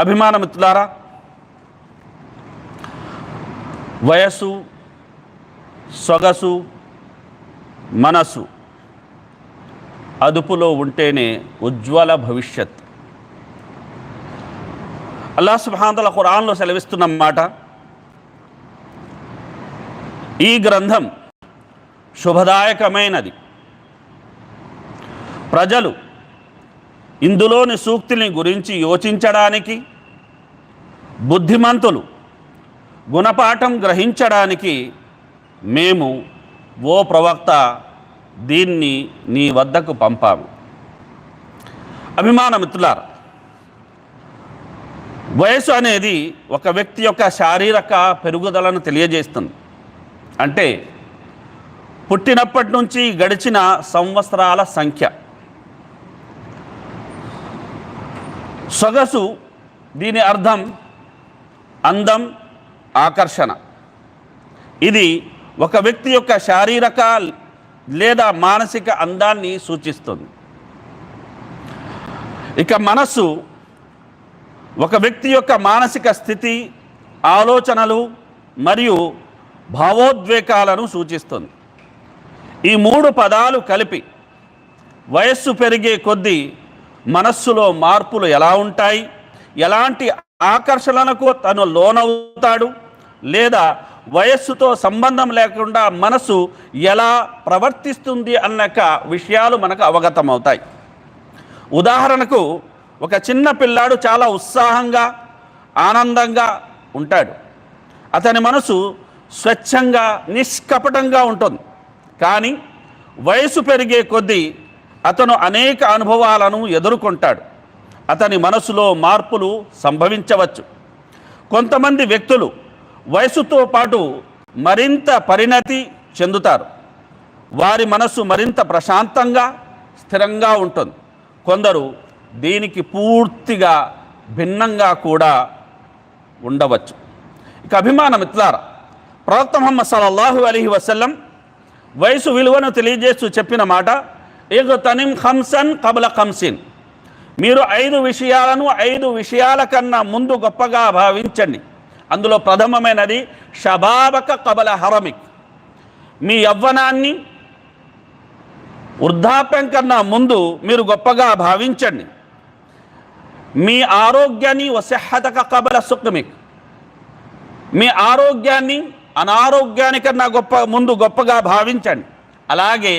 అభిమానమిత్రులారా వయస్సు సొగసు మనసు అదుపులో ఉంటేనే ఉజ్వల భవిష్యత్. అల్లా సుభాంతల ఖురాన్లో సెలవిస్తున్న మాట ఈ గ్రంథం శుభదాయకమైనది. ప్రజలు ఇందులోని సూక్తిని గురించి యోచించడానికి బుద్ధిమంతులు గుణపాఠం గ్రహించడానికి మేము ఓ ప్రవక్త దీన్ని నీ వద్దకు పంపాము. అభిమాన మిత్రులారా వయసు అనేది ఒక వ్యక్తి యొక్క శారీరక పెరుగుదలను తెలియజేస్తుంది. అంటే పుట్టినప్పటి నుంచి గడిచిన సంవత్సరాల సంఖ్య. సొగసు దీని అర్థం అందం ఆకర్షణ. ఇది ఒక వ్యక్తి యొక్క శారీరక లేదా మానసిక అందాన్ని సూచిస్తుంది. ఇక మనస్సు ఒక వ్యక్తి యొక్క మానసిక స్థితి ఆలోచనలు మరియు భావోద్వేగాలను సూచిస్తుంది. ఈ మూడు పదాలు కలిపి వయస్సు పెరిగే కొద్దీ మనస్సులో మార్పులు ఎలా ఉంటాయి? ఎలాంటి ఆకర్షణలకు తను లోనవుతాడు? లేదా వయస్సుతో సంబంధం లేకుండా మనసు ఎలా ప్రవర్తిస్తుంది అన్నక విషయాలు మనకు అవగతమవుతాయి. ఉదాహరణకు ఒక చిన్న పిల్లాడు చాలా ఉత్సాహంగా ఆనందంగా ఉంటాడు. అతని మనసు స్వచ్ఛంగా నిష్కపటంగా ఉంటుంది. కానీ వయసు పెరిగే కొద్దీ అతను అనేక అనుభవాలను ఎదుర్కొంటాడు. అతని మనసులో మార్పులు సంభవించవచ్చు. కొంతమంది వ్యక్తులు వయసుతో పాటు మరింత పరిణతి చెందుతారు. వారి మనసు మరింత ప్రశాంతంగా స్థిరంగా ఉంటుంది. కొందరు దీనికి పూర్తిగా భిన్నంగా కూడా ఉండవచ్చు. ఇక అభిమాన మిత్రులారా ప్రవక్త ముహమ్మద్ సల్లల్లాహు అలీ వసల్లం వయసు విలువను తెలియజేస్తూ చెప్పిన మాట తనిం ఖంసన్ కబల ఖంసిన్ మీరు ఐదు విషయాలను ఐదు విషయాల కన్నా ముందు గొప్పగా భావించండి. అందులో ప్రథమమైనది షబాబక కబల హరమిక్. మీ యవ్వనాన్ని వృద్ధాప్యం కన్నా ముందు మీరు గొప్పగా భావించండి. మీ ఆరోగ్యాన్ని వసహతక కబల సుఖమిక్ మీ ఆరోగ్యాన్ని అనారోగ్యానికన్నా గొప్ప ముందు గొప్పగా భావించండి. అలాగే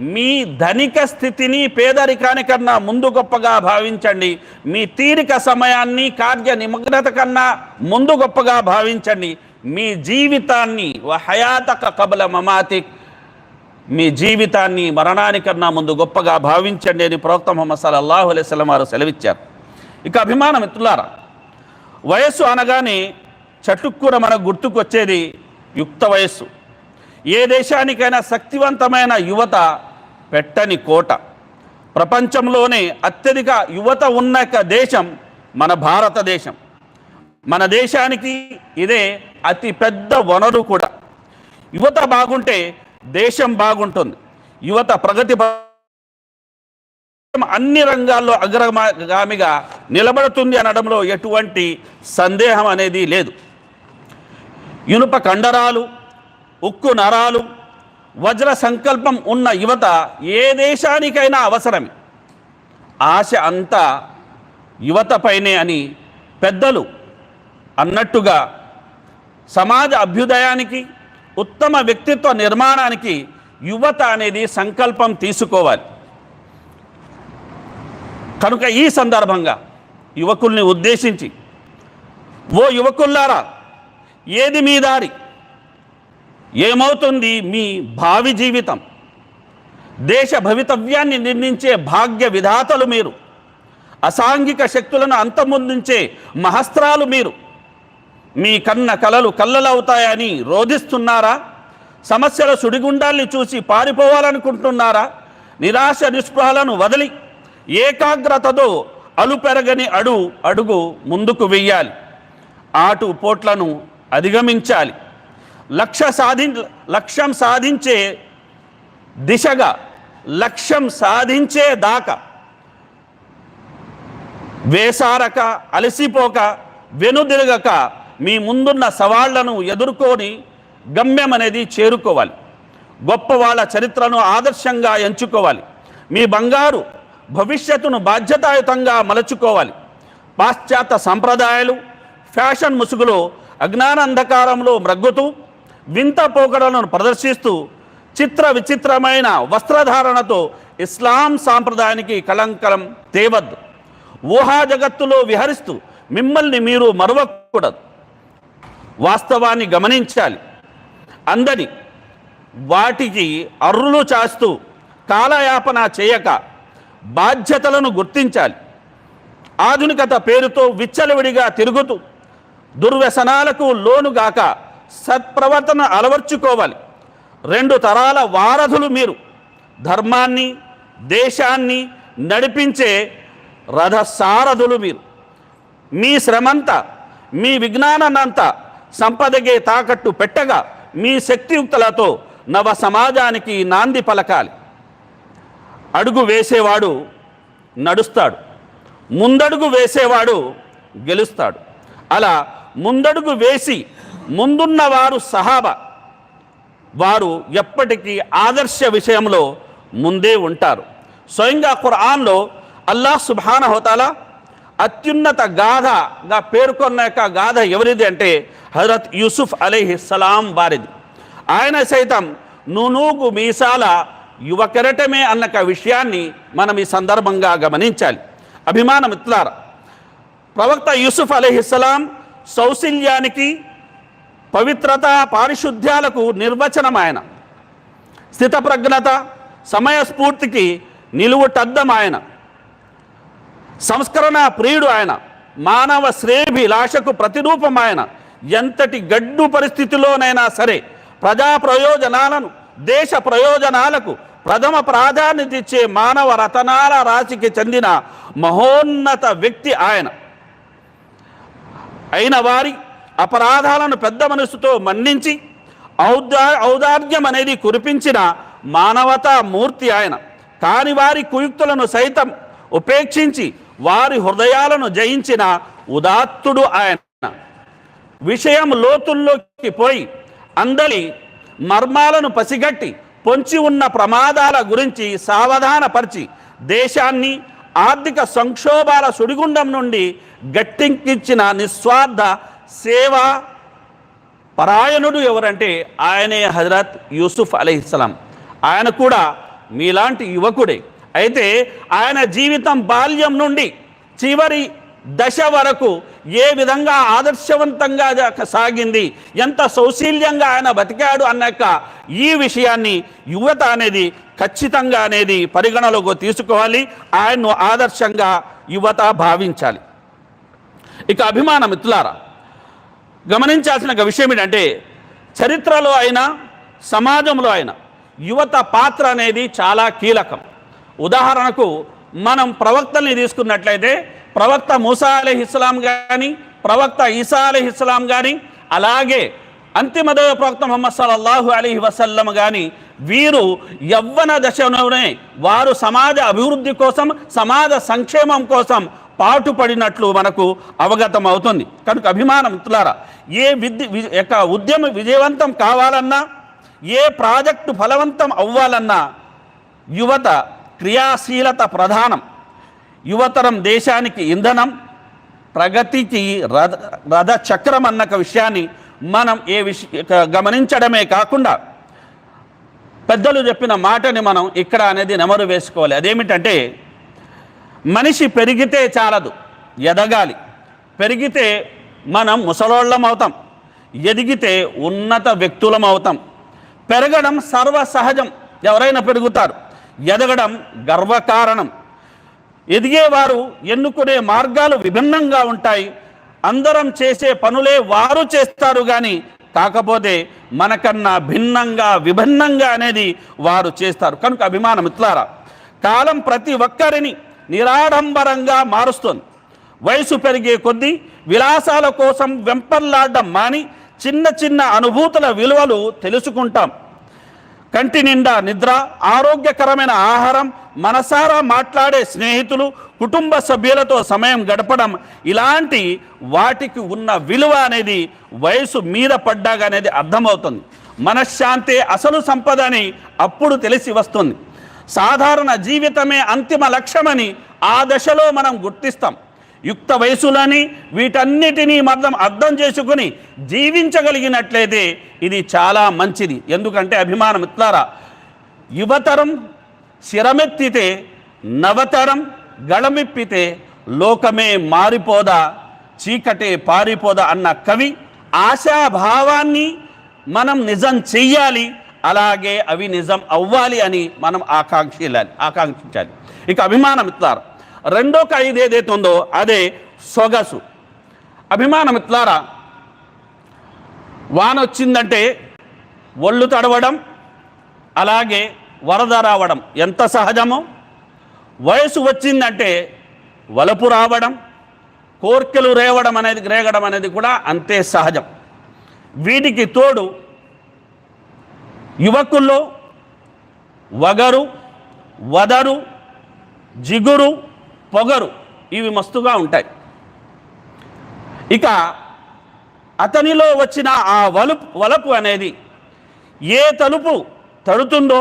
మీ ధనిక స్థితిని పేదరికాని కన్నా ముందు గొప్పగా భావించండి. మీ తీరిక సమయాన్ని కార్య నిమగ్నత కన్నా ముందు గొప్పగా భావించండి. మీ జీవితాన్ని వ హయాతక కబల మమాతిక్. మీ జీవితాన్ని మరణానికన్నా ముందు గొప్పగా భావించండి అని ప్రవక్త మొహమ్మద్ సల్లల్లాహు అలైహి వారు సెలవిచ్చారు. ఇక అభిమాన మిత్రులారా వయస్సు అనగానే చటుక్కున మనకు గుర్తుకొచ్చేది యుక్త వయస్సు. ఏ దేశానికైనా శక్తివంతమైన యువత పెట్టని కోట. ప్రపంచంలోనే అత్యధిక యువత ఉన్న దేశం మన భారతదేశం. మన దేశానికి ఇదే అతి పెద్ద వనరు కూడా. యువత బాగుంటే దేశం బాగుంటుంది. యువత ప్రగతి అన్ని రంగాల్లో అగ్రగామిగా నిలబడుతుంది అనడంలో ఎటువంటి సందేహం అనేది లేదు. ఇనుప కండరాలు ఉక్కు నరాలు వజ్ర సంకల్పం ఉన్న యువత ఏ దేశానికైనా అవసరమే ఆశ అంతా యువతపైనే అని పెద్దలు అన్నట్టుగా సమాజ అభ్యుదయానికి ఉత్తమ వ్యక్తిత్వ నిర్మాణానికి యువత అనేది సంకల్పం తీసుకోవాలి. కనుక ఈ సందర్భంగా యువకుల్ని ఉద్దేశించి ఓ యువకుల్లారా ఏది మీ దారి? ఏమవుతుంది? మీ భావి జీవితం. దేశ భవితవ్యాన్ని నిర్ణయించే భాగ్య విధాతలు మీరు. అసాంఘిక శక్తులను అంతమొందించే మహస్త్రాలు మీరు. మీ కన్న కలలు కళ్ళలవుతాయని రోధిస్తున్నారా? సమస్యల సుడిగుండాల్ని చూసి పారిపోవాలనుకుంటున్నారా? నిరాశ నిస్పృహలను వదిలి ఏకాగ్రతతో అలుపెరగని అడు అడుగు ముందుకు వెయ్యాలి. ఆటు పోట్లను అధిగమించాలి. లక్ష్య సాధి లక్ష్యం సాధించే దిశగా లక్ష్యం సాధించే దాకా వేసారక అలసిపోక వెనుదిరగక మీ ముందున్న సవాళ్ళను ఎదుర్కొని గమ్యం అనేది చేరుకోవాలి. గొప్ప వాళ్ళ చరిత్రను ఆదర్శంగా ఎంచుకోవాలి. మీ బంగారు భవిష్యత్తును బాధ్యతాయుతంగా మలచుకోవాలి. పాశ్చాత్య సంప్రదాయాలు ఫ్యాషన్ ముసుగులో అజ్ఞానంధకారంలో మ్రగ్గుతూ వింత పోకడలను ప్రదర్శిస్తూ చిత్ర విచిత్రమైన వస్త్రధారణతో ఇస్లాం సాంప్రదాయానికి కళంకరం తేవద్దు. ఊహా జగత్తులో విహరిస్తూ మిమ్మల్ని మీరు మరవకూడదు. వాస్తవాన్ని గమనించాలి. అందని వాటికి అర్రులు చాస్తూ కాలయాపన చేయక బాధ్యతలను గుర్తించాలి. ఆధునికత పేరుతో విచ్చలవిడిగా తిరుగుతూ దుర్వ్యసనాలకు లోనుగాక సత్ప్రవర్తన అలవర్చుకోవాలి. రెండు తరాల వారధులు మీరు. ధర్మాన్ని దేశాన్ని నడిపించే రథసారథులు మీరు. మీ శ్రమంతా మీ విజ్ఞానాన్నంతా సంపదగే తాకట్టు పెట్టగా మీ శక్తియుక్తులతో నవ సమాజానికి నాంది పలకాలి. అడుగు వేసేవాడు నడుస్తాడు. ముందడుగు వేసేవాడు గెలుస్తాడు. అలా ముందడుగు వేసి ముందున్నవారు సహాబా. వారు ఎప్పటికీ ఆదర్శ విషయంలో ముందే ఉంటారు. స్వయంగా ఖురాన్లో అల్లాహ్ సుభాన హోతాలా అత్యున్నత గాథగా పేర్కొన్న యొక్క గాథ ఎవరిది అంటే హజరత్ యూసుఫ్ అలీహి సలాం వారిది. ఆయన సైతం నునూగు మీసాల యువ కెరటమే అన్న ఒక విషయాన్ని మనం ఈ సందర్భంగా గమనించాలి. అభిమాన మిత్రులారా ప్రవక్త యూసుఫ్ అలీహిస్సలాం సౌశల్యానికి పవిత్రత పారిశుద్ధ్యాలకు నిర్వచనం ఆయన స్థితప్రజ్ఞత సమయస్ఫూర్తికి నిలువుటద్దం ఆయన సంస్కరణ ప్రియుడు ఆయన మానవ శ్రేభిలాషకు ప్రతిరూపం ఆయన ఎంతటి గడ్డు పరిస్థితిలోనైనా సరే ప్రజా ప్రయోజనాలను దేశ ప్రయోజనాలకు ప్రథమ ప్రాధాన్యత ఇచ్చే మానవ రతనాల రాశికి చెందిన మహోన్నత వ్యక్తి ఆయన. అయిన వారి అపరాధాలను పెద్ద మనసుతో మన్నించి ఔదా ఔదార్యం అనేది కురిపించిన మానవతా మూర్తి ఆయన. కాని వారి కుయుక్తులను సైతం ఉపేక్షించి వారి హృదయాలను జయించిన ఉదాత్తుడు ఆయన. విషయం లోతుల్లోకి పోయి అందలి మర్మాలను పసిగట్టి పొంచి ఉన్న ప్రమాదాల గురించి సావధానపరిచి దేశాన్ని ఆర్థిక సంక్షోభాల సుడిగుండం నుండి గట్టెక్కించిన నిస్వార్థ సేవ పరాయణుడు ఎవరంటే ఆయనే హజరత్ యూసుఫ్ అలీస్లాం ఆయన కూడా మీలాంటి యువకుడే. అయితే ఆయన జీవితం బాల్యం నుండి చివరి దశ వరకు ఏ విధంగా ఆదర్శవంతంగా సాగింది ఎంత సౌశీల్యంగా ఆయన బతికాడు అన్నాక ఈ విషయాన్ని యువత అనేది ఖచ్చితంగా అనేది పరిగణలోకి తీసుకోవాలి. ఆయన్ను ఆదర్శంగా యువత భావించాలి. ఇక అభిమాన మిత్రులారా గమనించాల్సిన విషయం ఏంటంటే చరిత్రలో అయినా సమాజంలో అయినా యువత పాత్ర అనేది చాలా కీలకం. ఉదాహరణకు మనం ప్రవక్తల్ని తీసుకున్నట్లయితే ప్రవక్త మూసా అలీహిస్లాం కానీ ప్రవక్త ఈసా అలీహిస్లాం కానీ అలాగే అంతిమ దైవ ప్రవక్త మొహమ్మద్ సల్లల్లాహు అలీహి వసల్లం కానీ వీరు యవ్వన దశలోనే వారు సమాజ అభివృద్ధి కోసం సమాజ సంక్షేమం కోసం పాటుపడినట్లు మనకు అవగతం అవుతుంది కనుక అభిమానం మిత్రులారా ఏ విద్య యొక్క ఉద్యమం విజయవంతం కావాలన్నా ఏ ప్రాజెక్టు ఫలవంతం అవ్వాలన్నా యువత క్రియాశీలత ప్రధానం. యువతరం దేశానికి ఇంధనం ప్రగతికి రథ రథ చక్రం అన్న ఒక విషయాన్ని మనం ఏ విష గమనించడమే కాకుండా పెద్దలు చెప్పిన మాటని మనం ఇక్కడ అనేది నెమరు వేసుకోవాలి. అదేమిటంటే మనిషి పెరిగితే చాలదు ఎదగాలి. పెరిగితే మనం ముసలోళ్ళం అవుతాం ఎదిగితే ఉన్నత వ్యక్తులం అవుతాం పెరగడం సర్వసహజం ఎవరైనా పెరుగుతారు. ఎదగడం గర్వకారణం. ఎదిగేవారు ఎన్నుకునే మార్గాలు విభిన్నంగా ఉంటాయి. అందరం చేసే పనులే వారు చేస్తారు కానీ కాకపోతే మనకన్నా భిన్నంగా విభిన్నంగా అనేది వారు చేస్తారు. కనుక అభిమానం ఇట్లారా కాలం ప్రతి ఒక్కరిని నిరాడంబరంగా మారుస్తుంది. వయసు పెరిగే కొద్దీ విలాసాల కోసం వెంపర్లాడడం మాని చిన్న చిన్న అనుభూతుల విలువలు తెలుసుకుంటాం. కంటి నిండా నిద్ర ఆరోగ్యకరమైన ఆహారం మనసారా మాట్లాడే స్నేహితులు కుటుంబ సభ్యులతో సమయం గడపడం ఇలాంటి వాటికి ఉన్న విలువ అనేది వయసు మీద పడ్డాగా అనేది అర్థమవుతుంది. మనశ్శాంతి అసలు సంపద అని అప్పుడు తెలిసి వస్తుంది. సాధారణ జీవితమే అంతిమ లక్ష్యమని ఆ దశలో మనం గుర్తిస్తాం. యుక్త వయసులని వీటన్నిటినీ మనం అర్థం చేసుకుని జీవించగలిగినట్లయితే ఇది చాలా మంచిది. ఎందుకంటే అభిమానం ఇట్లారా యువతరం శిరమెత్తితే నవతరం గళమిప్పితే లోకమే మారిపోదా చీకటే పారిపోదా అన్న కవి ఆశాభావాన్ని మనం నిజం చెయ్యాలి. అలాగే అవి నిజం అవ్వాలి అని మనం ఆకాంక్షించాలి ఆకాంక్షించాలి. ఇక అభిమానం ఇట్లారా రెండో ఖైదు ఏదైతే ఉందో అదే సొగసు. అభిమానం ఇట్లారా వాన వచ్చిందంటే ఒళ్ళు తడవడం అలాగే వరద రావడం ఎంత సహజమో వయసు వచ్చిందంటే వలపు రావడం కోర్కెలు రేవడం అనేది రేగడం అనేది కూడా అంతే సహజం. వీటికి తోడు యువకుల్లో వగరు వదరు జిగురు పొగరు ఇవి మస్తుగా ఉంటాయి. ఇక అతనిలో వచ్చిన ఆ వలుపు వలపు అనేది ఏ తలుపు తడుతుందో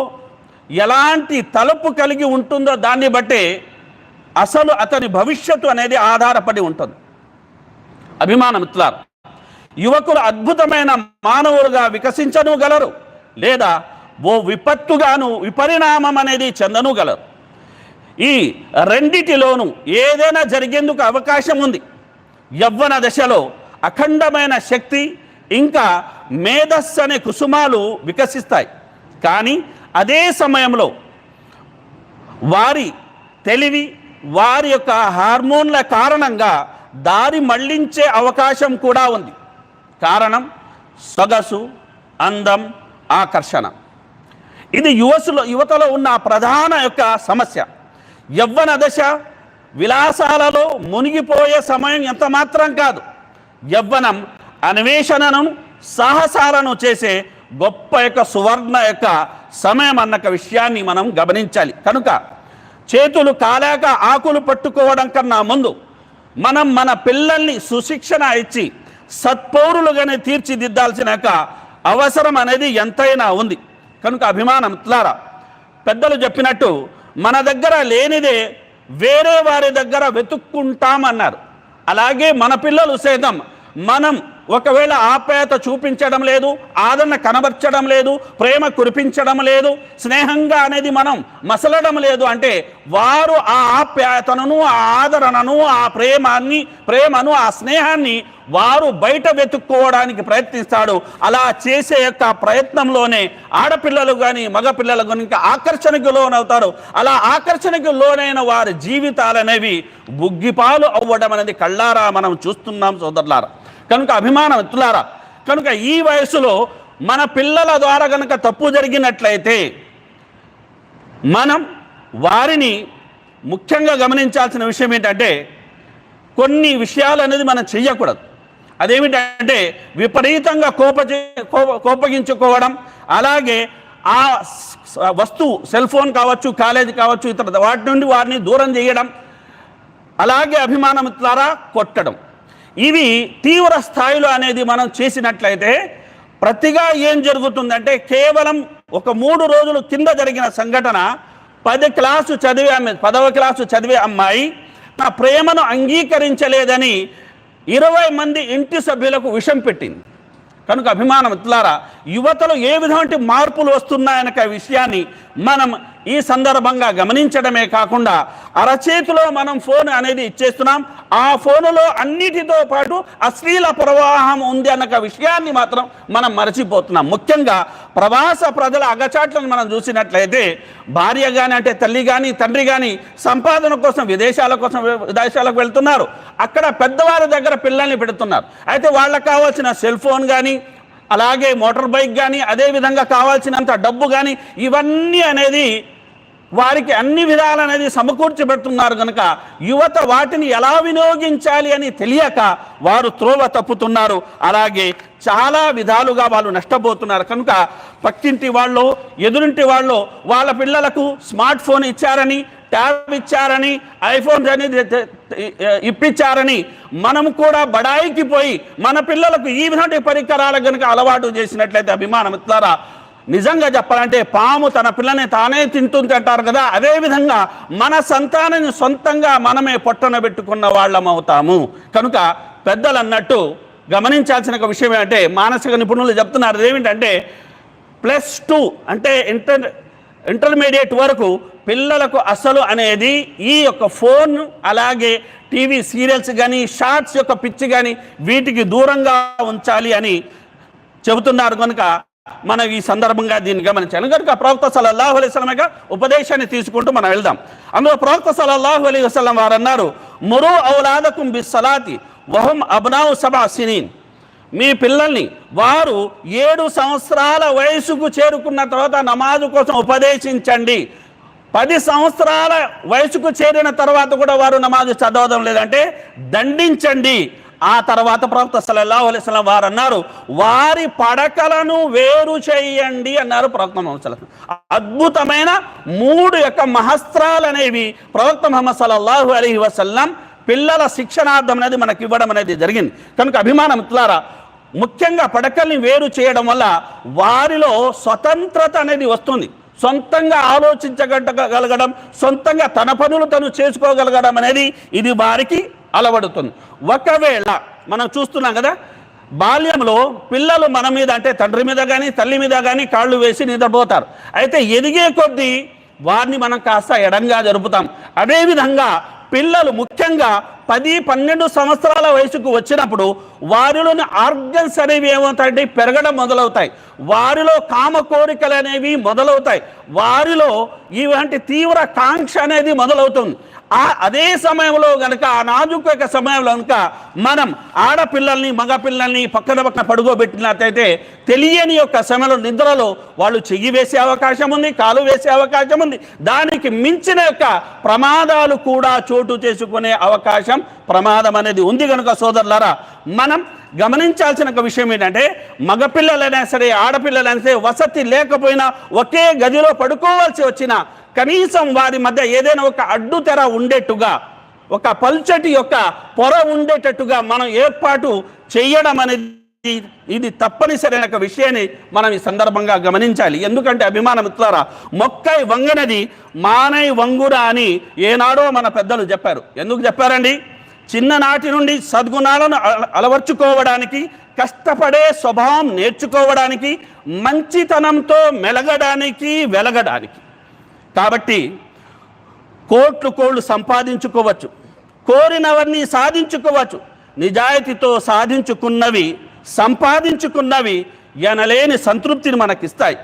ఎలాంటి తలుపు కలిగి ఉంటుందో దాన్ని బట్టి అసలు అతని భవిష్యత్తు అనేది ఆధారపడి ఉంటుంది. అభిమానం ఇట్లారు యువకులు అద్భుతమైన మానవులుగా వికసించను గలరు లేదా ఓ విపత్తుగాను విపరిణామం అనేది చెందనుగలరు ఈ రెండిటిలోనూ ఏదైనా జరిగేందుకు అవకాశం ఉంది. యవ్వన దశలో అఖండమైన శక్తి ఇంకా మేధస్సు అనే కుసుమాలు వికసిస్తాయి. కానీ అదే సమయంలో వారి తెలివి వారి యొక్క హార్మోన్ల కారణంగా దారి మళ్ళించే అవకాశం కూడా ఉంది. కారణం సొగసు అందం ఆకర్షణ. ఇది యువసులో యువతలో ఉన్న ప్రధాన యొక్క సమస్య. యవ్వన దశ విలాసాలలో మునిగిపోయే సమయం ఎంత మాత్రం కాదు. యవ్వనం అన్వేషణను సాహసాలను చేసే గొప్ప యొక్క సువర్ణ యొక్క సమయం అన్న విషయాన్ని మనం గమనించాలి. కనుక చేతులు కాలాక ఆకులు పట్టుకోవడం కన్నా ముందు మనం మన పిల్లల్ని సుశిక్షణ ఇచ్చి సత్పౌరులుగానే తీర్చిదిద్దాల్సిన యొక్క అవసరం అనేది ఎంతైనా ఉంది. కనుక అభిమానం త్లారా పెద్దలు చెప్పినట్టు మన దగ్గర లేనిదే వేరే వారి దగ్గర వెతుక్కుంటామన్నారు. అలాగే మన పిల్లలు సైతం మనం ఒకవేళ ఆప్యాయత చూపించడం లేదు ఆదరణ కనబర్చడం లేదు ప్రేమ కురిపించడం లేదు స్నేహంగా అనేది మనం మసలడం లేదు అంటే వారు ఆ ఆప్యాయతను ఆ ఆదరణను ఆ ప్రేమాన్ని ప్రేమను ఆ స్నేహాన్ని వారు బయట వెతుక్కోవడానికి ప్రయత్నిస్తాడు. అలా చేసే యొక్క ప్రయత్నంలోనే ఆడపిల్లలు కానీ మగపిల్లలు కానీ ఆకర్షణకు లోనవుతారు. అలా ఆకర్షణకు లోనైన వారి జీవితాలనేవి బుగ్గిపాలు అవ్వడం అనేది కళ్ళారా మనం చూస్తున్నాం సోదరులారా. కనుక అభిమానం ఎత్తులారా కనుక ఈ వయసులో మన పిల్లల ద్వారా కనుక తప్పు జరిగినట్లయితే మనం వారిని ముఖ్యంగా గమనించాల్సిన విషయం ఏంటంటే కొన్ని విషయాలు అనేది మనం చెయ్యకూడదు. అదేమిటంటే విపరీతంగా కోప కోపగించుకోవడం అలాగే ఆ వస్తువు సెల్ ఫోన్ కావచ్చు కాలేజీ కావచ్చు ఇతర వాటి నుండి వారిని దూరం చేయడం అలాగే అభిమానం ద్వారా కొట్టడం. ఇవి తీవ్ర స్థాయిలో అనేది మనం చేసినట్లయితే ప్రతిగా ఏం జరుగుతుందంటే కేవలం ఒక మూడు రోజులు కింద జరిగిన సంఘటన పది క్లాసు చదివే ఆమె పదవ క్లాసు చదివే అమ్మాయి నా ప్రేమను అంగీకరించలేదని ఇరవై మంది ఇంటి సభ్యులకు విషం పెట్టింది. కనుక అభిమానం ఇట్లారా యువతలో ఏ విధమైన మార్పులు వస్తున్నాయనక విషయాన్ని మనం ఈ సందర్భంగా గమనించడమే కాకుండా అరచేతిలో మనం ఫోన్ అనేది ఇచ్చేస్తున్నాం. ఆ ఫోనులో అన్నిటితో పాటు అశ్లీల ప్రవాహం ఉంది అన్న విషయాన్ని మాత్రం మనం మరచిపోతున్నాం. ముఖ్యంగా ప్రవాస ప్రజల అగచాట్లను మనం చూసినట్లయితే భార్య కానీ అంటే తల్లి కానీ తండ్రి కానీ సంపాదన కోసం విదేశాల కోసం విదేశాలకు వెళ్తున్నారు. అక్కడ పెద్దవారి దగ్గర పిల్లల్ని పెడుతున్నారు. అయితే వాళ్ళకి కావాల్సిన సెల్ ఫోన్ కానీ అలాగే మోటార్ బైక్ కానీ అదే విధంగా కావాల్సినంత డబ్బు కానీ ఇవన్నీ అనేది వారికి అన్ని విధాలు అనేది సమకూర్చి పెడుతున్నారు కనుక యువత వాటిని ఎలా వినియోగించాలి అని తెలియక వారు త్రోవ తప్పుతున్నారు. అలాగే చాలా విధాలుగా వాళ్ళు నష్టపోతున్నారు. కనుక పక్కింటి వాళ్ళు ఎదురింటి వాళ్ళు వాళ్ళ పిల్లలకు స్మార్ట్ ఫోన్ ఇచ్చారని ట్యాబ్ ఇచ్చారని ఐఫోన్స్ అనేది ఇప్పించారని మనం కూడా బడాయికి పోయి మన పిల్లలకు ఈ విధంటి పరికరాల కనుక అలవాటు చేసినట్లయితే అభిమానం ఇట్లారా? నిజంగా చెప్పాలంటే పాము తన పిల్లని తానే తింటుంది అంటారు కదా? అదేవిధంగా మన సంతానాన్ని సొంతంగా మనమే పొట్టన పెట్టుకున్న వాళ్ళం అవుతాము. కనుక పెద్దలు అన్నట్టు గమనించాల్సిన ఒక విషయం ఏంటంటే మానసిక నిపుణులు చెప్తున్నారు. ఏమిటంటే ప్లస్ టూ అంటే ఇంటర్ ఇంటర్మీడియట్ వరకు పిల్లలకు అసలు అనేది ఈ యొక్క ఫోన్ అలాగే టీవీ సీరియల్స్ కానీ షార్ట్స్ యొక్క పిచ్చి కానీ వీటికి దూరంగా ఉంచాలి అని చెబుతున్నారు కనుక మనం ఈ సందర్భంగా దీన్ని గమనించాలి. కనుక ప్రవక్త సల్లల్లాహు అలైహి వసల్లం యొక్క ఉపదేశాన్ని తీసుకుంటూ మనం వెళ్దాం. అందులో ప్రవక్త సల్లల్లాహు అలైహి వసలం వారు అన్నారు మురు ఔలాదకుం సలాతి వహం అబ్నావు సబా సినీన్. మీ పిల్లల్ని వారు ఏడు సంవత్సరాల వయసుకు చేరుకున్న తర్వాత నమాజు కోసం ఉపదేశించండి. పది సంవత్సరాల వయసుకు చేరిన తర్వాత కూడా వారు నమాజు చదవడం లేదంటే దండించండి. ఆ తర్వాత ప్రవక్త సల్లల్లాహు అలైహి వసల్లం వారు అన్నారు వారి పడకలను వేరు చేయండి అన్నారు ప్రవక్త ముహమ్మద్ అద్భుతమైన మూడు యొక్క మహస్త్రాలు అనేవి ప్రవక్త ముహమ్మద్ సల్లల్లాహు అలీ వసల్లం పిల్లల శిక్షణార్థం అనేది మనకి ఇవ్వడం అనేది జరిగింది. కనుక అభిమానం ఇట్లారా ముఖ్యంగా పడకల్ని వేరు చేయడం వల్ల వారిలో స్వతంత్రత అనేది వస్తుంది. సొంతంగా ఆలోచించగలగడం సొంతంగా తన పనులు తను చేసుకోగలగడం అనేది ఇది వారికి అలవడుతుంది. ఒకవేళ మనం చూస్తున్నాం కదా బాల్యంలో పిల్లలు మన మీద అంటే తండ్రి మీద కానీ తల్లి మీద కానీ కాళ్ళు వేసి నిద్రపోతారు. అయితే ఎదిగే కొద్దీ వారిని మనం కాస్త ఎడంగా జరుపుతాం. అదేవిధంగా పిల్లలు ముఖ్యంగా పది పన్నెండు సంవత్సరాల వయసుకు వచ్చినప్పుడు వారిలోని ఆర్గన్స్ అనేవి ఏమవుతాయంటే పెరగడం మొదలవుతాయి. వారిలో కామ కోరికలు అనేవి మొదలవుతాయి. వారిలో ఇలాంటి తీవ్ర కాంక్ష అనేది మొదలవుతుంది. ఆ అదే సమయంలో గనక ఆ నాజుకు యొక్క సమయంలో కనుక మనం ఆడపిల్లల్ని మగపిల్లల్ని పక్కన పక్కన పడుకోబెట్టినట్లయితే తెలియని యొక్క సమయంలో నిద్రలో వాళ్ళు చెయ్యి వేసే అవకాశం ఉంది కాలు వేసే అవకాశం ఉంది. దానికి మించిన యొక్క ప్రమాదాలు కూడా చోటు చేసుకునే అవకాశం ప్రమాదం అనేది ఉంది కనుక సోదరులారా మనం గమనించాల్సిన ఒక విషయం ఏంటంటే మగపిల్లలైనా సరే ఆడపిల్లలైనా సరే వసతి లేకపోయినా ఒకే గదిలో పడుకోవాల్సి వచ్చిన కనీసం వారి మధ్య ఏదైనా ఒక అడ్డు తెర ఉండేట్టుగా ఒక పల్చటి యొక్క పొర ఉండేటట్టుగా మనం ఏర్పాటు చేయడం అనేది ఇది తప్పనిసరైన ఒక విషయాన్ని మనం ఈ సందర్భంగా గమనించాలి. ఎందుకంటే అభిమాన మిత్రులారా మొక్కై వంగనది మానై వంగురా అని ఏనాడో మన పెద్దలు చెప్పారు. ఎందుకు చెప్పారండి? చిన్ననాటి నుండి సద్గుణాలను అల- అలవర్చుకోవడానికి కష్టపడే స్వభావం నేర్చుకోవడానికి మంచితనంతో మెలగడానికి వెలగడానికి. కాబట్టి కోట్లు కోళ్ళు సంపాదించుకోవచ్చు కోరినవన్నీ సాధించుకోవచ్చు నిజాయితీతో సాధించుకున్నవి సంపాదించుకున్నవి ఎనలేని సంతృప్తిని మనకిస్తాయి.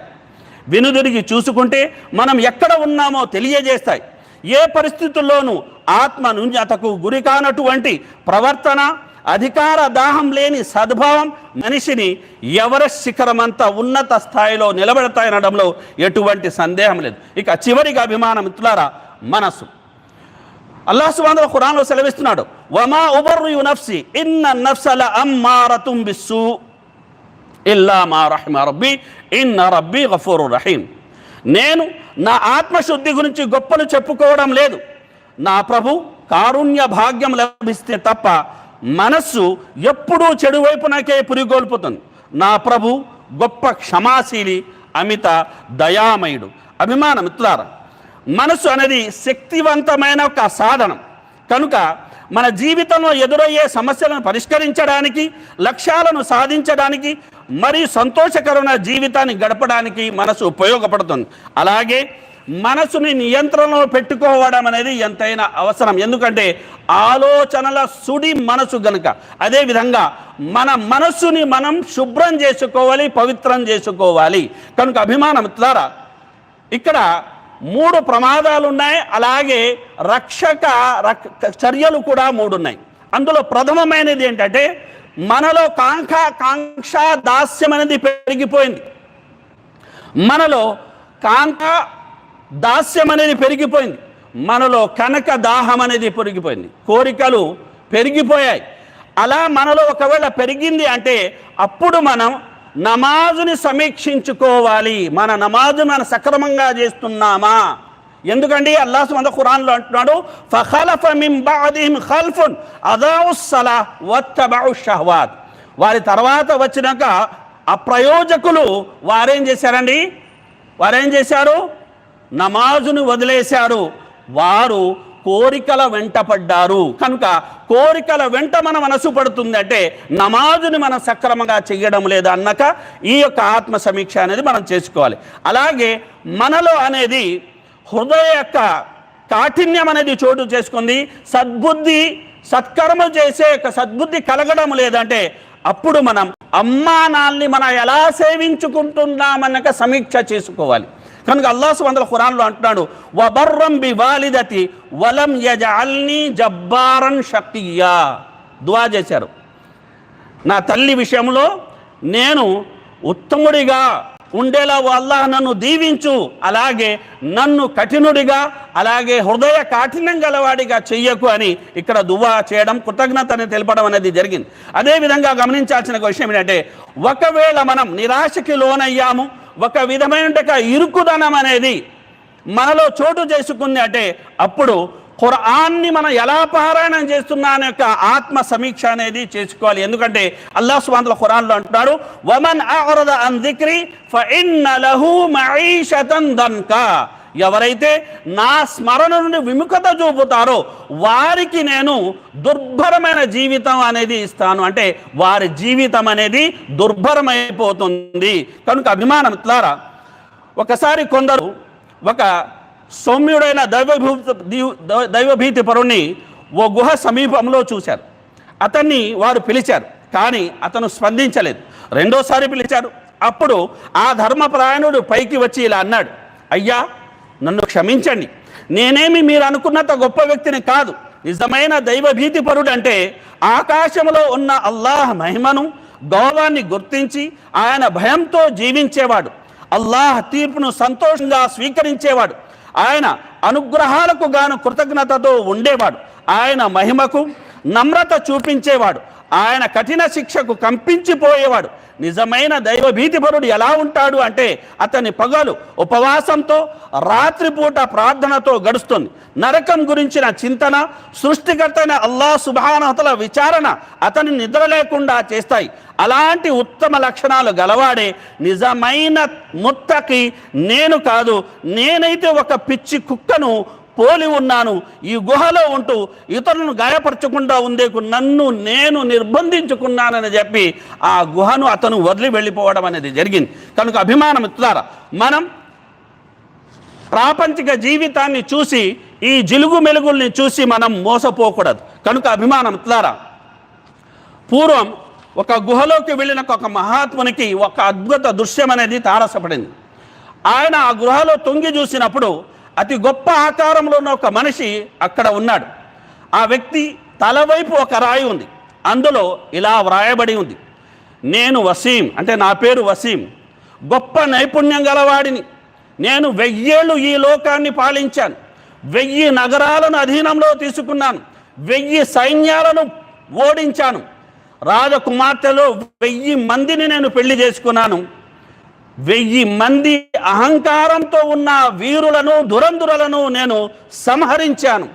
వెనుదిరిగి చూసుకుంటే మనం ఎక్కడ ఉన్నామో తెలియజేస్తాయి. ఏ పరిస్థితుల్లోనూ ఆత్మ నుంజతకు గురి కానటువంటి ప్రవర్తన అధికార దాహం లేని సద్భావం మనిషిని ఎవరెస్ట్ శిఖరమంత ఉన్నత స్థాయిలో నిలబెడతాయనడంలో ఎటువంటి సందేహం లేదు. ఇక చివరిగా అభిమాన మిత్రులారా మనస్సు అల్లా సుబ్హానహు ఖురాన్లో సెలవిస్తున్నాడు వమా ఉబర్రు నఫ్సి ఇన్న నఫ్సల అమ్మారతుం బిస్సు ఇల్లా మా రహిమ రబ్బి ఇన్న రబ్బి గఫూరు రహీం. నేను నా ఆత్మశుద్ధి గురించి గొప్పలు చెప్పుకోవడం లేదు. నా ప్రభు కారుణ్య భాగ్యం లభిస్తే తప్ప మనస్సు ఎప్పుడూ చెడు వైపునకే పురిగోల్పుతుంది. నా ప్రభు గొప్ప క్షమాశీలి అమిత దయామయుడు. అభిమాన మిత్రులారా మనసు అనేది శక్తివంతమైన ఒక సాధనం. కనుక మన జీవితంలో ఎదురయ్యే సమస్యలను పరిష్కరించడానికి లక్ష్యాలను సాధించడానికి మరియు సంతోషకరమైన జీవితాన్ని గడపడానికి మనసు ఉపయోగపడుతుంది. అలాగే మనసుని నియంత్రణలో పెట్టుకోవడం అనేది ఎంతైనా అవసరం. ఎందుకంటే ఆలోచనల సుడి మనసు గనుక. అదేవిధంగా మన మనస్సుని మనం శుభ్రం చేసుకోవాలి పవిత్రం చేసుకోవాలి. కనుక అభిమానం ద్వారా ఇక్కడ మూడు ప్రమాదాలు ఉన్నాయి అలాగే రక్షక రక్- చర్యలు కూడా మూడు ఉన్నాయి అందులో ప్రథమమైనది ఏంటంటే మనలో కాంక్ష కాంక్ష దాస్యం అనేది పెరిగిపోయింది. మనలో కాంక్ష దాస్యం అనేది పెరిగిపోయింది. మనలో కనక దాహం అనేది పెరిగిపోయింది. కోరికలు పెరిగిపోయాయి. అలా మనలో ఒకవేళ పెరిగింది అంటే అప్పుడు మనం నమాజుని సమీక్షించుకోవాలి. మన నమాజు మన సక్రమంగా చేస్తున్నామా? ఎందుకండి? అల్లా సుబ్హానహు ఖురాన్లో అంటున్నాడు ఫఖలఫ మిన్ బఅదిహిం ఖల్ఫున్ అదాఉస్ సలా వత్తబఉ వారి తర్వాత వచ్చినాక అప్రయోజకులు వారేం చేశారండి? వారేం చేశారు? నమాజును వదిలేశారు. వారు కోరికల వెంట పడ్డారు. కనుక కోరికల వెంట మన మనసు పడుతుంది అంటే నమాజుని మనం సక్రమంగా చెయ్యడం లేదు అన్నక ఈ యొక్క ఆత్మ సమీక్ష అనేది మనం చేసుకోవాలి. అలాగే మనలో అనేది హృదయ యొక్క కాఠిన్యం అనేది చోటు చేసుకుంది. సద్బుద్ధి సత్కర్మ చేసే యొక్క సద్బుద్ధి కలగడం లేదంటే అప్పుడు మనం అమ్మానాల్ని మనం ఎలా సేవించుకుంటున్నామన్నక సమీక్ష చేసుకోవాలి. కనుక అల్లాసు సుబంధుల ఖురాన్లో అంటున్నాడు వబర్రం బి వాలిదతి వలం యజఅల్ని జబ్బారన్ షక్తియా దువా చేశారు. నా తల్లి విషయంలో నేను ఉత్తముడిగా ఉండేలా ఓ అల్లాహ్ నన్ను దీవించు అలాగే నన్ను కఠినుడిగా అలాగే హృదయ కాఠిన్యం గలవాడిగా చెయ్యకు అని ఇక్కడ దువా చేయడం కృతజ్ఞతని తెలపడం అనేది జరిగింది. అదేవిధంగా గమనించాల్సిన ఒక విషయం ఏంటంటే ఒకవేళ మనం నిరాశకి లోనయ్యాము ఒక విధమైన ఇరుకుదనం అనేది మనలో చోటు చేసుకుంది అంటే అప్పుడు ఖురాన్ని మనం ఎలా పారాయణం చేస్తున్నా అనే యొక్క ఆత్మ సమీక్ష అనేది చేసుకోవాలి. ఎందుకంటే అల్లా సుబ్హానహు ఖురాన్లో అంటున్నాడు వమన్ అఅరద అన్ దిక్రి ఫఇన్న లహు మঈషతన్ దన్కా ఎవరైతే నా స్మరణ నుండి విముఖత చూపుతారో వారికి నేను దుర్భరమైన జీవితం అనేది ఇస్తాను. అంటే వారి జీవితం అనేది దుర్భరమైపోతుంది. కనుక అభిమానం ద్వారా ఒకసారి కొందరు ఒక సౌమ్యుడైన దైవభూ దైవభీతి పరుణ్ణి ఓ గుహ సమీపంలో చూశారు. అతన్ని వారు పిలిచారు కానీ అతను స్పందించలేదు. రెండోసారి పిలిచారు. అప్పుడు ఆ ధర్మపరాయణుడు పైకి వచ్చి ఇలా అన్నాడు అయ్యా నన్ను క్షమించండి. నేనేమి మీరు అనుకున్నంత గొప్ప వ్యక్తిని కాదు. నిజమైన దైవభీతి పరుడు అంటే ఆకాశంలో ఉన్న అల్లాహ్ మహిమను గౌరవాన్ని గుర్తించి ఆయన భయంతో జీవించేవాడు. అల్లాహ్ తీర్పును సంతోషంగా స్వీకరించేవాడు. ఆయన అనుగ్రహాలకు గాను కృతజ్ఞతతో ఉండేవాడు. ఆయన మహిమకు నమ్రత చూపించేవాడు. ఆయన కఠిన శిక్షకు కంపించిపోయేవాడు. నిజమైన దైవభీతిపరుడు ఎలా ఉంటాడు అంటే అతని పగలు ఉపవాసంతో రాత్రిపూట ప్రార్థనతో గడుస్తుంది. నరకం గురించిన చింతన సృష్టికర్తైన అల్లా సుభానతల విచారణ అతని నిద్ర లేకుండా చేస్తాయి. అలాంటి ఉత్తమ లక్షణాలు గలవాడే నిజమైన ముత్తకి నేను కాదు. నేనైతే ఒక పిచ్చి కుక్కను పోలి ఉన్నాను ఈ గుహలో ఉంటూ ఇతరులను గాయపరచకుండా ఉండేకు నన్ను నేను నిర్బంధించుకున్నానని చెప్పి ఆ గుహను అతను వదిలి వెళ్ళిపోవడం అనేది జరిగింది. కనుక అభిమానం ఇస్తున్నారా మనం ప్రాపంచిక జీవితాన్ని చూసి ఈ జిలుగు మెలుగుల్ని చూసి మనం మోసపోకూడదు. కనుక అభిమానం ఇట్లారా పూర్వం ఒక గుహలోకి వెళ్ళిన ఒక మహాత్మునికి ఒక అద్భుత దృశ్యం అనేది తారసపడింది. ఆయన ఆ గుహలో తొంగి చూసినప్పుడు అతి గొప్ప ఆకారంలో ఉన్న ఒక మనిషి అక్కడ ఉన్నాడు. ఆ వ్యక్తి తలవైపు ఒక రాయి ఉంది. అందులో ఇలా వ్రాయబడి ఉంది. నేను వసీం అంటే నా పేరు వసీం. గొప్ప నైపుణ్యం గలవాడిని. నేను వెయ్యేళ్ళు ఈ లోకాన్ని పాలించాను. వెయ్యి నగరాలను అధీనంలో తీసుకున్నాను. వెయ్యి సైన్యాలను ఓడించాను. రాజకుమార్తెలో వెయ్యి మందిని నేను పెళ్ళి చేసుకున్నాను. వెయ్యి మంది అహంకారంతో ఉన్న వీరులను దురంధురులను నేను సంహరించాను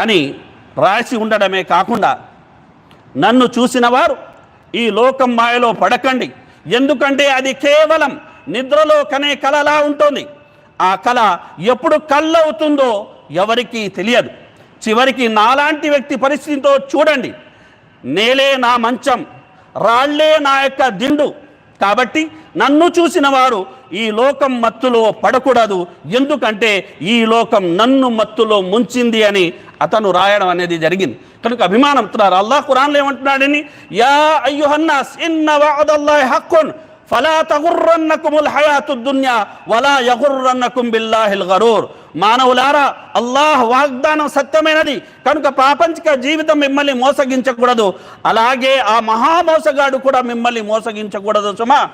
అని రాసి ఉండడమే కాకుండా నన్ను చూసిన వారు ఈ లోకం మాయలో పడకండి. ఎందుకంటే అది కేవలం నిద్రలో కనే కలలా ఉంటుంది. ఆ కళ ఎప్పుడు కళ్ళవుతుందో ఎవరికీ తెలియదు. చివరికి నాలాంటి వ్యక్తి పరిస్థితితో చూడండి. నేలే నా మంచం రాళ్ళే నా యొక్క దిండు కాబట్టి నన్ను చూసిన వారు ఈ లోకం మత్తులో పడకూడదు. ఎందుకంటే ఈ లోకం నన్ను మత్తులో ముంచింది అని అతను రాయడం అనేది జరిగింది. కనుక అభిమానం ఇస్తున్నారు అల్లాహ్ ఖురాన్లో ఏమంటున్నాడని? యా అయ్యుహన్నాస్ ఇన్న వఅదల్లాహి హక్కున్. ఫలా తగుర్రన్నకుముల్ హయాతు వలా యగుర్రన్నకుం బిల్లాహిల్ గరూర్ మానవులారా అల్లాహ్ వాగ్దానం సత్యమైనది. కనుక ప్రాపంచిక జీవితం మిమ్మల్ని మోసగించకూడదు. అలాగే ఆ మహామోసగాడు కూడా మిమ్మల్ని మోసగించకూడదు సుమా.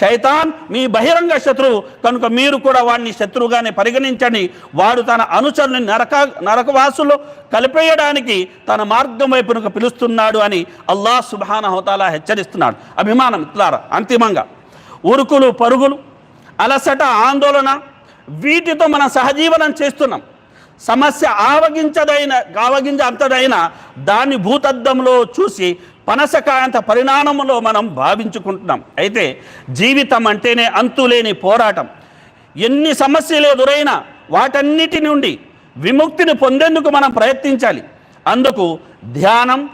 శైతాన్ మీ బహిరంగ శత్రువు. కనుక మీరు కూడా వాడిని శత్రువుగానే పరిగణించండి. వాడు తన అనుచరుని నరక నరకవాసులు కలిపేయడానికి తన మార్గం వైపునకు పిలుస్తున్నాడు అని అల్లాహ్ సుబాన హోతాలా హెచ్చరిస్తున్నాడు. అభిమానం ఇట్లారా అంతిమంగా. ఉరుకులు పరుగులు అలసట ఆందోళన వీటితో మనం సహజీవనం చేస్తున్నాం. సమస్య ఆవగించదైన ఆవగించ అంతదైన దాన్ని భూతద్దంలో చూసి పనసకాయంత పరిణామంలో మనం భావించుకుంటున్నాం. అయితే జీవితం అంటేనే అంతులేని పోరాటం. ఎన్ని సమస్యలు ఎదురైనా వాటన్నిటి నుండి విముక్తిని పొందేందుకు మనం ప్రయత్నించాలి. అందుకు ధ్యానం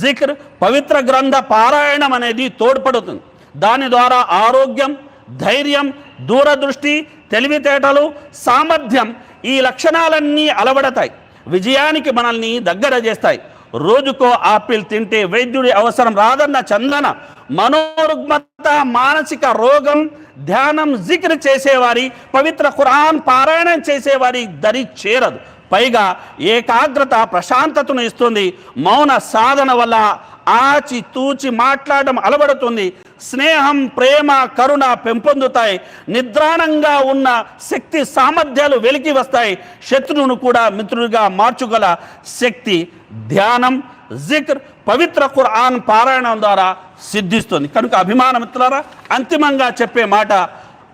జిక్ర్ పవిత్ర గ్రంథ పారాయణం అనేది తోడ్పడుతుంది. దాని ద్వారా ఆరోగ్యం ధైర్యం దూరదృష్టి తెలివితేటలు సామర్థ్యం ఈ లక్షణాలన్నీ అలవడతాయి. విజయానికి మనల్ని దగ్గర చేస్తాయి. రోజుకో ఆపిల్ తింటే వైద్యుడి అవసరం రాదన్న చందన మనోరుగ్మత మానసిక రోగం ధ్యానం జిక్ర చేసేవారి పవిత్ర ఖురాన్ పారాయణం చేసేవారి దరి చేరదు. పైగా ఏకాగ్రత ప్రశాంతతను ఇస్తుంది. మౌన సాధన వల్ల ఆచి తూచి మాట్లాడడం అలవడుతుంది. స్నేహం ప్రేమ కరుణ పెంపొందుతాయి. నిద్రాణంగా ఉన్న శక్తి సామర్థ్యాలు వెలికి వస్తాయి. శత్రువును కూడా మిత్రుడిగా మార్చుగల శక్తి ధ్యానం జిక్ర్ పవిత్ర ఖురాన్ పారాయణం ద్వారా సిద్ధిస్తుంది. కనుక అభిమాన మిత్రులారా అంతిమంగా చెప్పే మాట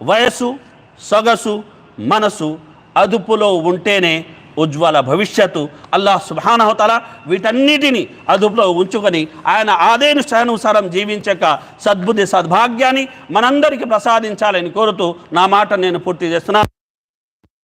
వయసు సొగసు మనసు అదుపులో ఉంటేనే ఉజ్వల భవిష్యత్తు. అల్లాహ్ సుబానహతల వీటన్నిటిని అదుపులో ఉంచుకొని ఆయన ఆదేశానుసారం జీవించక సద్బుద్ధి సద్భాగ్యాన్ని మనందరికీ ప్రసాదించాలని కోరుతూ నా మాట నేను పూర్తి చేస్తున్నాను.